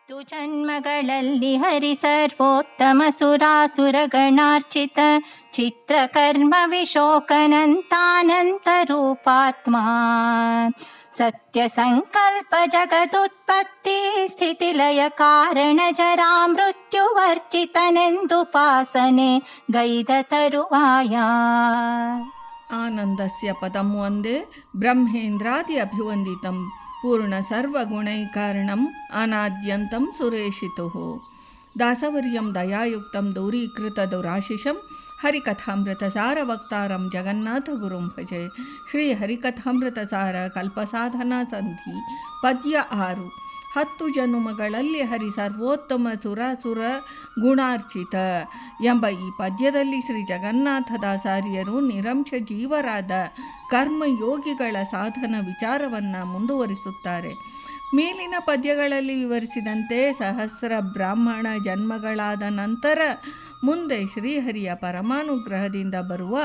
ಹತ್ತು ಜನ್ಮಗಳಲ್ಲಿ ಹರಿ ಸರ್ವೋತ್ತಮ ಸುರಾಸುರಗಣಾರ್ಚಿತ ಚಿತ್ರಕರ್ಮ ವಿಶೋಕನಂತಾನಂತ ರೂಪಾತ್ಮ ಸತ್ಯ ಸಂಕಲ್ಪ ಜಗದುತ್ಪತ್ತಿ ಸ್ಥಿತಿಲಯ ಕಾರಣ ಜರಾ ಮೃತ್ಯುವರ್ಜಿತನೆಂದುಪಾಸನೆ ಗೈದ ತರುವಾಯ ಆನಂದಸ್ಯ ಪದಂ ಒಂದೇ ಬ್ರಹ್ಮೇಂದ್ರಾದಿ ಅಭಿವಂದಿತಂ పూర్ణసర్వగుణైకారణం అనాద్యంతం సురేషితు. ದಾಸವರ್ಯಂ ದಯಾಯುಕ್ತಂ ದೂರೀಕೃತ ದುರಾಶಿಷಂ ಹರಿಕಥಾಮೃತ ಸಾರ ವಕ್ತಾರಂ ಜಗನ್ನಾಥ ಗುರುಂ ಭಜೆ. ಶ್ರೀ ಹರಿಕಥಾಮೃತ ಸಾರ ಕಲ್ಪಸಾಧನಾ ಸಂಧಿ ಪದ್ಯ ಆರು. ಹತ್ತು ಜನುಮಗಳಲ್ಲಿ ಹರಿ ಸರ್ವೋತ್ತಮ ಸುರಸುರ ಗುಣಾರ್ಚಿತ ಎಂಬ ಈ ಪದ್ಯದಲ್ಲಿ ಶ್ರೀ ಜಗನ್ನಾಥದಾಸಾರ್ಯರು ನಿರಂಶ ಜೀವರಾದ ಕರ್ಮಯೋಗಿಗಳ ಸಾಧನ ವಿಚಾರವನ್ನು ಮುಂದುವರಿಸುತ್ತಾರೆ. ಮೇಲಿನ ಪದ್ಯಗಳಲ್ಲಿ ವಿವರಿಸಿದಂತೆ ಸಹಸ್ರ ಬ್ರಾಹ್ಮಣ ಜನ್ಮಗಳಾದ ನಂತರ ಮುಂದೆ ಶ್ರೀಹರಿಯ ಪರಮಾನುಗ್ರಹದಿಂದ ಬರುವ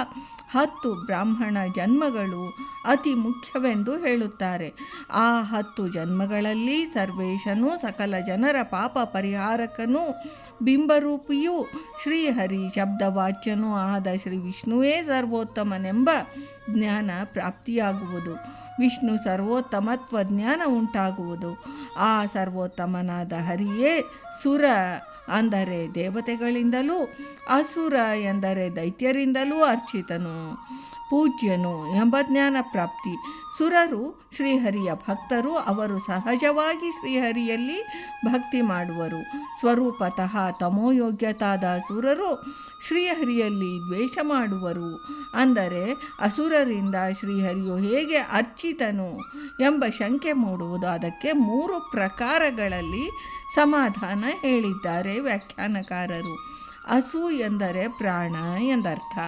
ಹತ್ತು ಬ್ರಾಹ್ಮಣ ಜನ್ಮಗಳು ಅತಿ ಮುಖ್ಯವೆಂದು ಹೇಳುತ್ತಾರೆ. ಆ ಹತ್ತು ಜನ್ಮಗಳಲ್ಲಿ ಸರ್ವೇಶನು ಸಕಲ ಜನರ ಪಾಪ ಪರಿಹಾರಕನೂ ಬಿಂಬರೂಪಿಯೂ ಶ್ರೀಹರಿ ಶಬ್ದವಾಚ್ಯನೂ ಆದ ಶ್ರೀ ವಿಷ್ಣುವೇ ಸರ್ವೋತ್ತಮನೆಂಬ ಜ್ಞಾನ ಪ್ರಾಪ್ತಿಯಾಗುವುದು. ವಿಷ್ಣು ಸರ್ವೋತ್ತಮತ್ವ ಜ್ಞಾನ ಉಂಟಾಗುವುದು. ಆ ಸರ್ವೋತ್ತಮನಾದ ಹರಿಯೇ ಸುರ ಅಂದರೆ ದೇವತೆಗಳಿಂದಲೂ, ಅಸುರ ಎಂದರೆ ದೈತ್ಯರಿಂದಲೂ ಅರ್ಚಿತನು, ಪೂಜ್ಯನು ಎಂಬ ಜ್ಞಾನ ಪ್ರಾಪ್ತಿ. ಸುರರು, ಶ್ರೀಹರಿಯ ಭಕ್ತರು ಅವರು ಸಹಜವಾಗಿ ಶ್ರೀಹರಿಯಲ್ಲಿ ಭಕ್ತಿ ಮಾಡುವರು. ಸ್ವರೂಪತಃ ತಮೋಯೋಗ್ಯತಾದ ಅಸುರರು ಶ್ರೀಹರಿಯಲ್ಲಿ ದ್ವೇಷ ಮಾಡುವರು. ಅಂದರೆ, ಅಸುರರಿಂದ ಶ್ರೀಹರಿಯು ಹೇಗೆ ಅರ್ಚಿತನು ಎಂಬ ಶಂಕೆ ಮೂಡುವುದು, ಅದಕ್ಕೆ ಮೂರು ಪ್ರಕಾರಗಳಲ್ಲಿ ಸಮಾಧಾನ ಹೇಳಿದ್ದಾರೆ ವ್ಯಾಖ್ಯಾನಕಾರರು. ಹಸು ಎಂದರೆ ಪ್ರಾಣ ಎಂದರ್ಥ.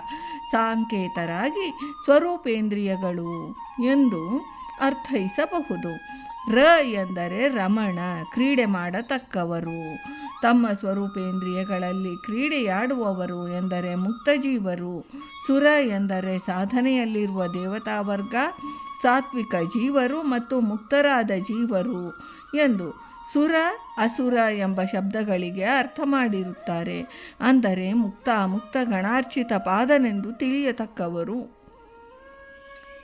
ಸಾಂಕೇತರಾಗಿ ಸ್ವರೂಪೇಂದ್ರಿಯಗಳು ಎಂದು ಅರ್ಥೈಸಬಹುದು. ರ ಎಂದರೆ ರಮಣ, ಕ್ರೀಡೆ ಮಾಡತಕ್ಕವರು. ತಮ್ಮ ಸ್ವರೂಪೇಂದ್ರಿಯಗಳಲ್ಲಿ ಕ್ರೀಡೆಯಾಡುವವರು ಎಂದರೆ ಮುಕ್ತಜೀವರು. ಸುರ ಎಂದರೆ ಸಾಧನೆಯಲ್ಲಿರುವ ದೇವತಾ ವರ್ಗ ಸಾತ್ವಿಕ ಜೀವರು ಮತ್ತು ಮುಕ್ತರಾದ ಜೀವರು ಎಂದು ಸುರ ಅಸುರ ಎಂಬ ಶಬ್ದಗಳಿಗೆ ಅರ್ಥ ಮಾಡಿರುತ್ತಾರೆ. ಅಂದರೆ ಮುಕ್ತ ಮುಕ್ತ ಗಣಾರ್ಚಿತ ಪಾದನೆಂದು ತಿಳಿಯತಕ್ಕವರು.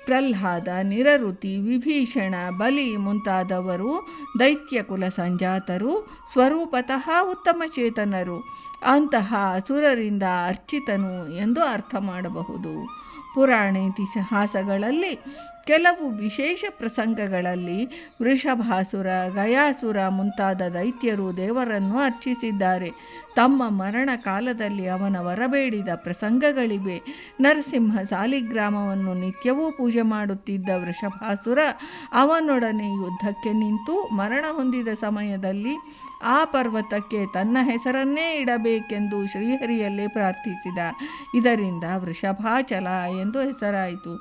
ಪ್ರಹ್ಲಾದ ನಿರಋತಿ ವಿಭೀಷಣ, ಬಲಿ ಮುಂತಾದವರು ದೈತ್ಯ ಕುಲ ಸಂಜಾತರು, ಸ್ವರೂಪತಃ ಉತ್ತಮ ಚೇತನರು. ಅಂತಹ ಅಸುರರಿಂದ ಅರ್ಚಿತನು ಎಂದು ಅರ್ಥ ಮಾಡಬಹುದು. ಪುರಾಣ ಇತಿಹಾಸಗಳಲ್ಲಿ ಕೆಲವು ವಿಶೇಷ ಪ್ರಸಂಗಗಳಲ್ಲಿ ವೃಷಭಾಸುರ, ಗಯಾಸುರ ಮುಂತಾದ ದೈತ್ಯರು ದೇವರನ್ನು ಅರ್ಚಿಸಿದ್ದಾರೆ. ತಮ್ಮ ಮರಣ ಕಾಲದಲ್ಲಿ ಅವನ ವರಬೇಡಿದ ಪ್ರಸಂಗಗಳಿವೆ. ನರಸಿಂಹ ಸಾಲಿಗ್ರಾಮವನ್ನು ನಿತ್ಯವೂ ಪೂಜೆ ಮಾಡುತ್ತಿದ್ದ ವೃಷಭಾಸುರ ಅವನೊಡನೆ ಯುದ್ಧಕ್ಕೆ ನಿಂತು ಮರಣ ಹೊಂದಿದ ಸಮಯದಲ್ಲಿ ಆ ಪರ್ವತಕ್ಕೆ ತನ್ನ ಹೆಸರನ್ನೇ ಇಡಬೇಕೆಂದು ಶ್ರೀಹರಿಯಲ್ಲೇ ಪ್ರಾರ್ಥಿಸಿದ. ಇದರಿಂದ ವೃಷಭಾಚಲ ಎಂದು ಹೆಸರಾಯಿತು.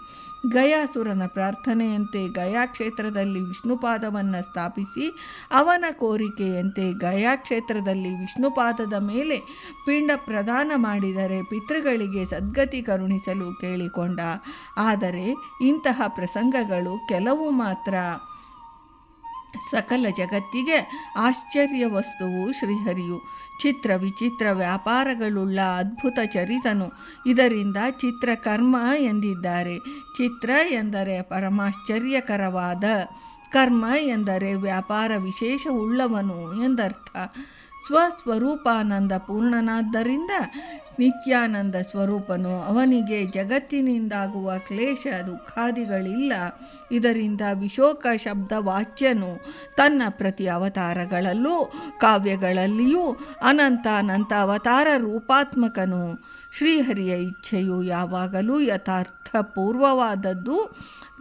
ಗಯಾಸುರನ ಪ್ರಾರ್ಥನೆಯಂತೆ ಗಯಾ ಕ್ಷೇತ್ರದಲ್ಲಿ ವಿಷ್ಣುಪಾದವನ್ನು ಸ್ಥಾಪಿಸಿ ಅವನ ಕೋರಿಕೆಯಂತೆ ಗಯಾ ಕ್ಷೇತ್ರದಲ್ಲಿ ವಿಷ್ಣುಪಾದದ ಮೇಲೆ ಪಿಂಡ ಪ್ರದಾನ ಮಾಡಿದರೆ ಪಿತೃಗಳಿಗೆ ಸದ್ಗತಿ ಕರುಣಿಸಲು ಕೇಳಿಕೊಂಡ. ಆದರೆ ಇಂತಹ ಪ್ರಸಂಗಗಳು ಕೆಲವು ಮಾತ್ರ. ಸಕಲ ಜಗತ್ತಿಗೆ ಆಶ್ಚರ್ಯ ವಸ್ತುವು ಶ್ರೀಹರಿಯು. ಚಿತ್ರ ವಿಚಿತ್ರ ವ್ಯಾಪಾರಗಳುಳ್ಳ ಅದ್ಭುತ ಚರಿತನು. ಇದರಿಂದ ಚಿತ್ರಕರ್ಮ ಎಂದಿದ್ದಾರೆ. ಚಿತ್ರ ಎಂದರೆ ಪರಮಾಶ್ಚರ್ಯಕರವಾದ. ಕರ್ಮ ಎಂದರೆ ವ್ಯಾಪಾರ ವಿಶೇಷವುಳ್ಳವನು ಎಂದರ್ಥ. ಸ್ವಸ್ವರೂಪಾನಂದ ಪೂರ್ಣನಾದ್ದರಿಂದ ನಿತ್ಯಾನಂದ ಸ್ವರೂಪನು ಅವನಿಗೆ ಜಗತ್ತಿನಿಂದಾಗುವ ಕ್ಲೇಶ ದುಃಖಾದಿಗಳಿಲ್ಲ. ಇದರಿಂದ ವಿಶೋಕ ಶಬ್ದ ವಾಚ್ಯನು ತನ್ನ ಪ್ರತಿ ಅವತಾರಗಳಲ್ಲೂ ಕಾವ್ಯಗಳಲ್ಲಿಯೂ ಅನಂತ ಅನಂತ ಅವತಾರ ರೂಪಾತ್ಮಕನು. ಶ್ರೀಹರಿಯ ಇಚ್ಛೆಯು ಯಾವಾಗಲೂ ಯಥಾರ್ಥಪೂರ್ವವಾದದ್ದು,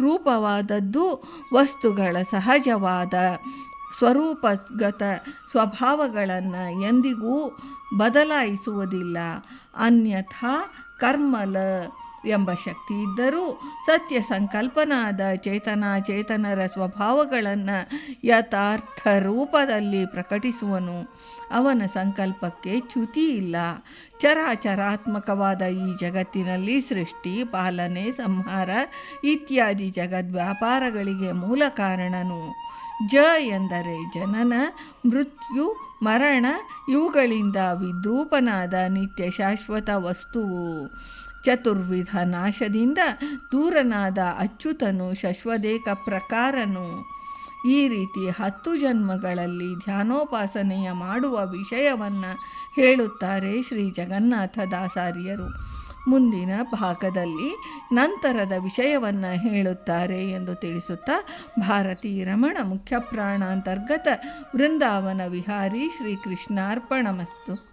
ರೂಪವಾದದ್ದು, ವಸ್ತುಗಳ ಸಹಜವಾದ ಸ್ವರೂಪಗತ ಸ್ವಭಾವಗಳನ್ನು ಎಂದಿಗೂ ಬದಲಾಯಿಸುವುದಿಲ್ಲ. ಅನ್ಯಥಾ ಕರ್ಮಲ ಎಂಬ ಶಕ್ತಿ ಇದ್ದರೂ ಸತ್ಯ ಸಂಕಲ್ಪನಾದ ಚೇತನ ಚೇತನರ ಸ್ವಭಾವಗಳನ್ನು ಯಥಾರ್ಥ ರೂಪದಲ್ಲಿ ಪ್ರಕಟಿಸುವನು. ಅವನ ಸಂಕಲ್ಪಕ್ಕೆ ಚ್ಯುತಿ ಇಲ್ಲ. ಚರಾಚರಾತ್ಮಕವಾದ ಈ ಜಗತ್ತಿನಲ್ಲಿ ಸೃಷ್ಟಿ, ಪಾಲನೆ, ಸಂಹಾರ ಇತ್ಯಾದಿ ಜಗದ್ ವ್ಯಾಪಾರಗಳಿಗೆ ಮೂಲ ಕಾರಣನು. ಜ ಎಂದರೆ ಜನನ, ಮೃತ್ಯು, ಮರಣ, ಇವುಗಳಿಂದ ವಿದ್ರೂಪನಾದ ನಿತ್ಯ ಶಾಶ್ವತ ವಸ್ತುವು. ಚತುರ್ವಿಧ ನಾಶದಿಂದ ದೂರನಾದ ಅಚ್ಯುತನು ಶಶ್ವದೇಕ ಪ್ರಕಾರನು. ಈ ರೀತಿ ಹತ್ತು ಜನ್ಮಗಳಲ್ಲಿ ಧ್ಯಾನೋಪಾಸನೆಯ ಮಾಡುವ ವಿಷಯವನ್ನು ಹೇಳುತ್ತಾರೆ ಶ್ರೀ ಜಗನ್ನಾಥ ದಾಸಾರಿಯರು. ಮುಂದಿನ ಭಾಗದಲ್ಲಿ ನಂತರದ ವಿಷಯವನ್ನು ಹೇಳುತ್ತಾರೆ ಎಂದು ತಿಳಿಸುತ್ತಾ ಭಾರತೀ ರಮಣ ಮುಖ್ಯ ಪ್ರಾಣಾಂತರ್ಗತ ವೃಂದಾವನ ವಿಹಾರಿ ಶ್ರೀ ಕೃಷ್ಣಾರ್ಪಣಮಸ್ತು